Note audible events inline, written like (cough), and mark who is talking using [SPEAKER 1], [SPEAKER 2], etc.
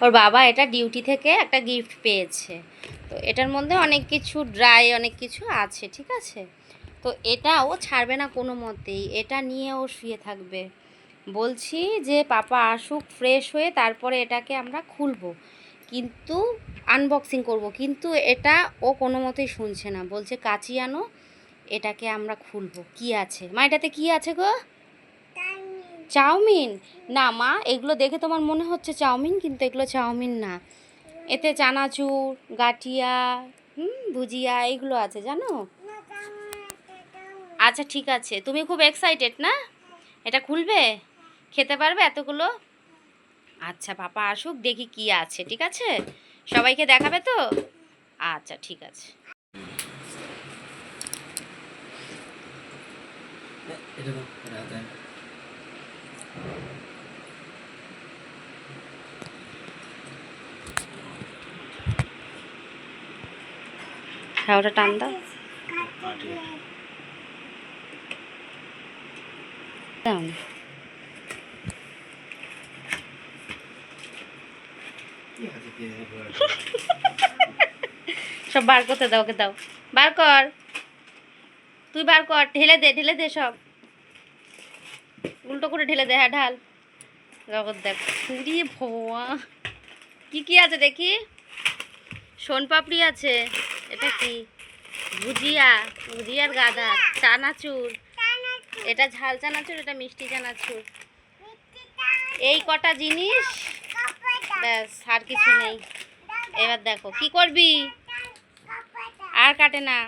[SPEAKER 1] ওর বাবা এটা ডিউটি থেকে একটা গিফট পেয়েছে। তো এটার মধ্যে অনেক কিছু ড্রাই অনেক কিছু আছে, ঠিক আছে? তো এটা ও ছাড়বে না কোনো মতেই। এটা নিয়ে ও শুয়ে থাকবে। বলছি যে পাপা আসুক ফ্রেশ হয়ে, তারপরে এটাকে আমরা খুলবো। কিন্তু আনবক্সিং করব। কিন্তু এটা ও কোনো মতেই শুনছে না। বলছে, কাচি আনো, এটাকে আমরা খুলবো। কি আছে? মা, এটাতে কি আছে গো? চাউমিন? না মা, এগুলো দেখে তোমার মনে হচ্ছে চাউমিন, কিন্তু এগুলো চাউমিন না। এতে চানাচুর, গাঠিয়া, হুম, ভুজিয়া এগুলো আছে, জানো? আচ্ছা ঠিক আছে। তুমি খুব এক্সাইটেড না? এটা খুলবে? খেতে পারবে এতগুলো? আচ্ছা পাপা আসুক, দেখি কি আছে, ঠিক আছে? সবাইকে দেখাবে তো? আচ্ছা ঠিক আছে।
[SPEAKER 2] এটা।
[SPEAKER 1] হ্যাঁ ওটা টান দাও? (laughs) সব বার করতে দাও, ওকে দাও। বার কর। তুই বার কর, ঢেলে দে ঢেলে দে সব। উল্টো করে ঢেলে দে হ্যাঁ ঢাল। জগৎ দেখ পুরি ভোয়া কি কি আছে দেখি? সোন পাপড়ি আছে, এটা কি? ভুজিয়া, ভুজিয়ার গাদা, চানাচুর। এটা ঝাল চানাচুর, এটা মিষ্টি চানাচুর। এই কটা জিনিস? ব্যাস, আর কিছু নেই। এবার দেখো, কি করবি? আর কাটে না।